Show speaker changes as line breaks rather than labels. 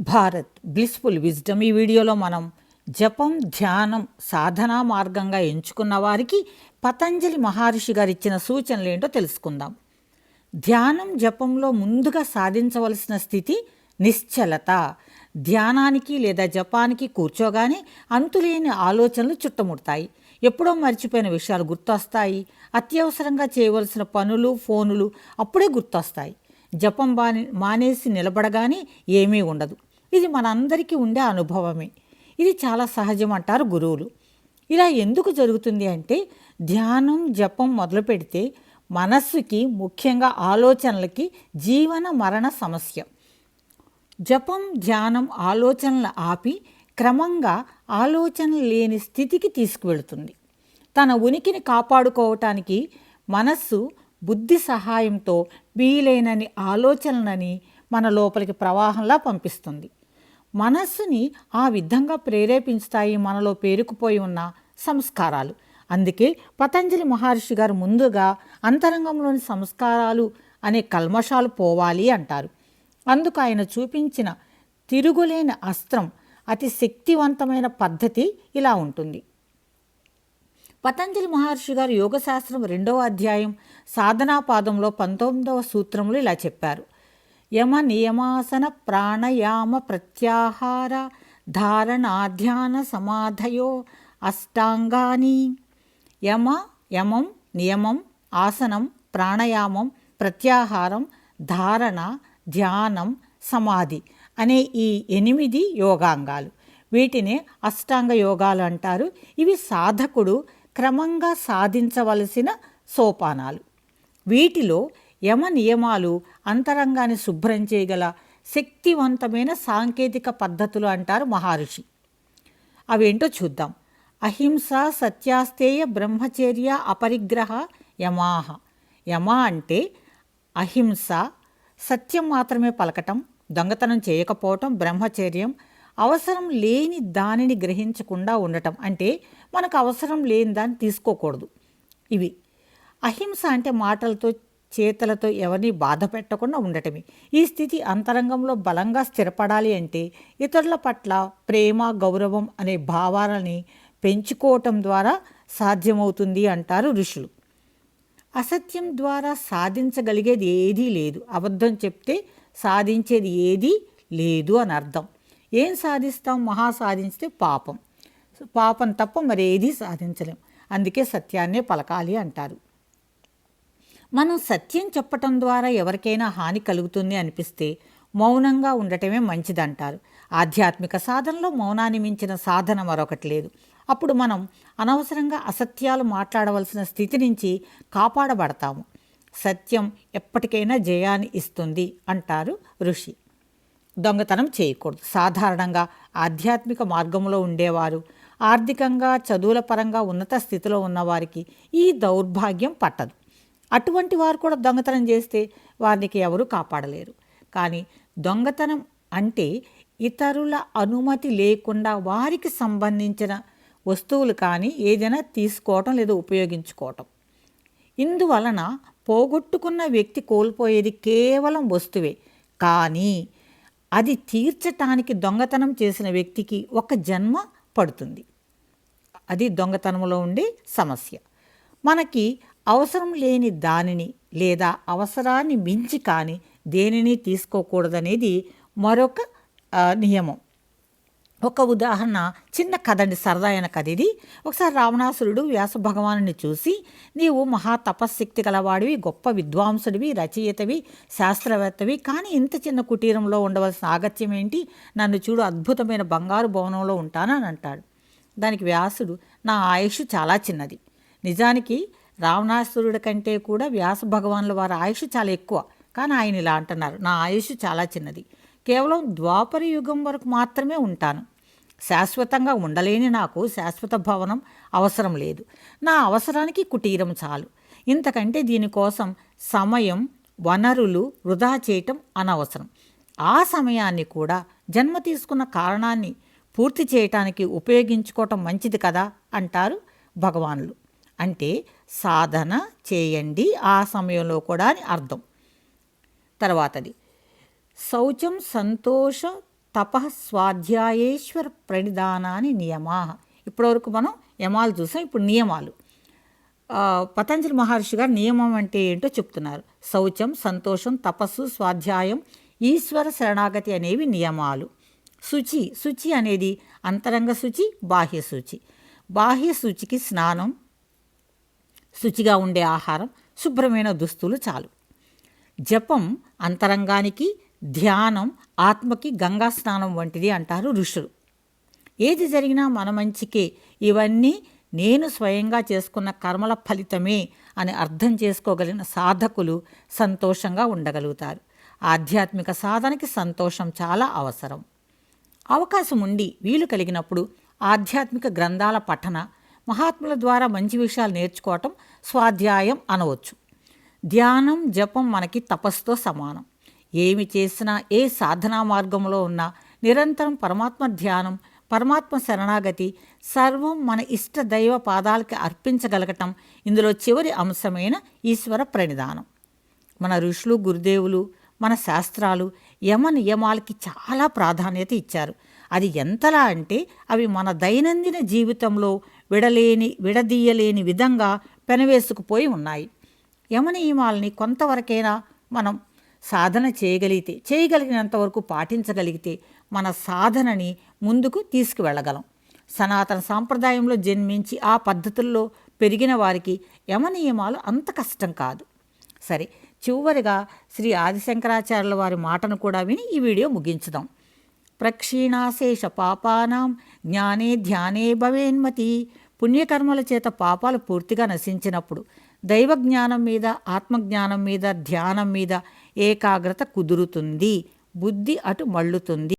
Bharat blissful wisdom ఈ వీడియోలో మనం జపం ధ్యానం సాధనా మార్గంగా ఎంచుకున్న వారికి పతంజలి మహర్షి గారు ఇచ్చిన సూచనలు ఏంటో తెలుసుకుందాం. ధ్యానం జపంలో ముందుగా సాధించవలసిన స్థితి నిశ్చలత. ధ్యానానికి లేదా జపానికి కూర్చోగానే అంతులేని ఆలోచనలు చుట్టముడతాయి. ఎప్పుడో మర్చిపోయిన విషయాలు గుర్తొస్తాయి. అత్యవసరంగా చేయవలసిన పనులు ఫోనులు అప్పుడే గుర్తొస్తాయి. జపం బాని మానేసి నిలబడగానే ఏమీ ఉండదు. ఇది మనందరికీ ఉండే అనుభవమే. ఇది చాలా సహజం అంటారు గురువులు. ఇలా ఎందుకు జరుగుతుంది అంటే ధ్యానం జపం మొదలు పెడితే మనస్సుకి ముఖ్యంగా ఆలోచనలకి జీవన మరణ సమస్య. జపం ధ్యానం ఆలోచనలు ఆపి క్రమంగా ఆలోచన లేని స్థితికి తీసుకువెళుతుంది. తన ఉనికిని కాపాడుకోవటానికి మనస్సు బుద్ధి సహాయంతో వీలైనని ఆలోచనలని మన లోపలికి ప్రవాహంలా పంపిస్తుంది. మనస్సుని ఆ విధంగా ప్రేరేపించుతాయి మనలో పేరుకుపోయి ఉన్న సంస్కారాలు. అందుకే పతంజలి మహర్షి గారు ముందుగా అంతరంగంలోని సంస్కారాలు అనే కల్మషాలు పోవాలి అంటారు. అందుకు ఆయన చూపించిన తిరుగులేని అస్త్రం అతి శక్తివంతమైన పద్ధతి ఇలా ఉంటుంది. పతంజలి మహర్షి గారు యోగశాస్త్రం రెండవ అధ్యాయం సాధనా పాదంలో పంతొమ్మిదవ సూత్రములు ఇలా చెప్పారు. యమ నియమాసన ప్రాణయామ ప్రత్యాహార ధారణాధ్యాన సమాధయో అష్టాంగాని యమ యమం నియమం ఆసనం ప్రాణాయామం ప్రత్యాహారం ధారణ ధ్యానం సమాధి అనే ఈ ఎనిమిది యోగాంగాలు. వీటినే అష్టాంగ యోగాలు అంటారు. ఇవి సాధకుడు క్రమంగా సాధించవలసిన సోపానాలు. వీటిలో యమ నియమాలు అంతరంగాన్ని శుభ్రం చేయగల శక్తివంతమైన సాంకేతిక పద్ధతులు అంటారు మహర్షి. అవేంటో చూద్దాం. అహింస సత్యాస్తేయ బ్రహ్మచర్య అపరిగ్రహ యమాహ. యమ అంటే అహింస సత్యం మాత్రమే పలకటం దొంగతనం చేయకపోవటం బ్రహ్మచర్యం అవసరం లేని దానిని గ్రహించకుండా ఉండటం. అంటే మనకు అవసరం లేని దాన్ని తీసుకోకూడదు. ఇవి. అహింస అంటే మాటలతో చేతలతో ఎవరిని బాధ పెట్టకుండా ఉండటమే. ఈ స్థితి అంతరంగంలో బలంగా స్థిరపడాలి అంటే ఇతరుల పట్ల ప్రేమ గౌరవం అనే భావాలని పెంచుకోవటం ద్వారా సాధ్యమవుతుంది అంటారు ఋషులు. అసత్యం ద్వారా సాధించగలిగేది ఏదీ లేదు. అబద్ధం చెప్తే సాధించేది ఏదీ లేదు అని అర్థం. ఏం సాధిస్తాం? మహా సాధించితే పాపం. పాపం తప్ప మరేదీ సాధించలేం. అందుకే సత్యాన్నే పలకాలి అంటారు. మనం సత్యం చెప్పటం ద్వారా ఎవరికైనా హాని కలుగుతుంది అనిపిస్తే మౌనంగా ఉండటమే మంచిదంటారు. ఆధ్యాత్మిక సాధనలో మౌనాన్ని మించిన సాధన మరొకటి లేదు. అప్పుడు మనం అనవసరంగా అసత్యాలు మాట్లాడవలసిన స్థితి నుంచి కాపాడబడతాము. సత్యం ఎప్పటికైనా జయాన్ని ఇస్తుంది అంటారు ఋషి. దొంగతనం చేయకూడదు. సాధారణంగా ఆధ్యాత్మిక మార్గంలో ఉండేవారు ఆర్థికంగా చదువుల పరంగా ఉన్నత స్థితిలో ఉన్నవారికి ఈ దౌర్భాగ్యం పట్టదు. అటువంటి వారు కూడా దొంగతనం చేస్తే వారికి ఎవరు కాపాడలేరు. కానీ దొంగతనం అంటే ఇతరుల అనుమతి లేకుండా వారికి సంబంధించిన వస్తువులు కానీ ఏదైనా తీసుకోవటం లేదా ఉపయోగించుకోవటం. ఇందువలన పోగొట్టుకున్న వ్యక్తి కోల్పోయేది కేవలం వస్తువే. కానీ అది తీర్చటానికి దొంగతనం చేసిన వ్యక్తికి ఒక జన్మ పడుతుంది. అది దొంగతనంలో ఉండే సమస్య. మనకి అవసరం లేని దానిని లేదా అవసరాన్ని మించి కానీ దేనిని తీసుకోకూడదనేది మరొక నియమం. ఒక ఉదాహరణ చిన్న కథండి సరదా అయిన కథ ఇది. ఒకసారి రావణాసురుడు వ్యాస భగవాను చూసి నీవు మహా తపశ్శక్తి గలవాడివి గొప్ప విద్వాంసుడివి రచయితవి శాస్త్రవేత్తవి కానీ ఇంత చిన్న కుటీరంలో ఉండవలసిన ఆగత్యం ఏంటి? నన్ను చూడు అద్భుతమైన బంగారు భవనంలో ఉంటానని అంటాడు. దానికి వ్యాసుడు నా ఆయుష్ చాలా చిన్నది. నిజానికి రావణాసురుడి కంటే కూడా వ్యాస భగవానుల వారి ఆయుష్ చాలా ఎక్కువ. కానీ ఆయన ఇలా అంటున్నారు నా ఆయుష్ చాలా చిన్నది. కేవలం ద్వాపర యుగం వరకు మాత్రమే ఉంటాను. శాశ్వతంగా ఉండలేని నాకు శాశ్వత భవనం అవసరం లేదు. నా అవసరానికి కుటీరం చాలు. ఇంతకంటే దీనికోసం సమయం వనరులు వృధా చేయటం అనవసరం. ఆ సమయాన్ని కూడా జన్మ తీసుకున్న కారణాన్ని పూర్తి చేయటానికి ఉపయోగించుకోవటం మంచిది కదా అంటారు భగవానులు. అంటే సాధన చేయండి. ఆ సమయంలో కూడా అని అర్థం. తర్వాతది శౌచం సంతోష తప స్వాధ్యాయేశ్వర ప్రణిధానాన్ని నియమా. ఇప్పటివరకు మనం యమాలు చూసాం. ఇప్పుడు నియమాలు. పతంజలి మహర్షి గారు నియమం అంటే ఏంటో చెప్తున్నారు. శౌచం సంతోషం తపస్సు స్వాధ్యాయం ఈశ్వర శరణాగతి అనేవి నియమాలు. శుచి శుచి అనేది అంతరంగ శుచి బాహ్య శుచి. బాహ్య శుచికి స్నానం శుచిగా ఉండే ఆహారం శుభ్రమైన దుస్తులు చాలు. జపం అంతరంగానికి ధ్యానం ఆత్మకి గంగా స్నానం వంటిది అంటారు ఋషులు. ఏది జరిగినా మన మంచికే. ఇవన్నీ నేను స్వయంగా చేసుకున్న కర్మల ఫలితమే అని అర్థం చేసుకోగలిగిన సాధకులు సంతోషంగా ఉండగలుగుతారు. ఆధ్యాత్మిక సాధనకి సంతోషం చాలా అవసరం. అవకాశం ఉండి వీలు కలిగినప్పుడు ఆధ్యాత్మిక గ్రంథాల పఠన మహాత్ముల ద్వారా మంచి విషయాలు నేర్చుకోవటం స్వాధ్యాయం అనవచ్చు. ధ్యానం జపం మనకి తపస్సుతో సమానం. ఏమి చేసినా ఏ సాధనా మార్గంలో ఉన్నా నిరంతరం పరమాత్మ ధ్యానం పరమాత్మ శరణాగతి సర్వం మన ఇష్ట దైవ పాదాలకి అర్పించగలగటం ఇందులో చివరి అంశమైన ఈశ్వర ప్రణిధానం మన ఋషులు గురుదేవులు మన శాస్త్రాలు యమ నియమాలకి చాలా ప్రాధాన్యత ఇచ్చారు. అది ఎంతలా అంటే అవి మన దైనందిన జీవితంలో విడలేని విడదీయలేని విధంగా పెనవేసుకుపోయి ఉన్నాయి. యమ నియమాలని కొంతవరకైనా మనం సాధన చేయగలిగితే చేయగలిగినంత వరకు పాటించగలిగితే మన సాధనని ముందుకు తీసుకువెళ్ళగలం. సనాతన సాంప్రదాయంలో జన్మించి ఆ పద్ధతుల్లో పెరిగిన వారికి యమ నియమాలు అంత కష్టం కాదు. సరే చివరిగా శ్రీ ఆదిశంకరాచార్యుల వారి మాటను కూడా విని ఈ వీడియో ముగించుదాం. ప్రక్షీణాశేష పాపానాం జ్ఞానే ధ్యానే భవేన్మతి. పుణ్యకర్మల చేత పాపాలు పూర్తిగా నశించినప్పుడు దైవ జ్ఞానం మీద ఆత్మజ్ఞానం మీద ధ్యానం మీద ఏకాగ్రత కుదురుతుంది. బుద్ధి అటు మళ్ళుతుంది.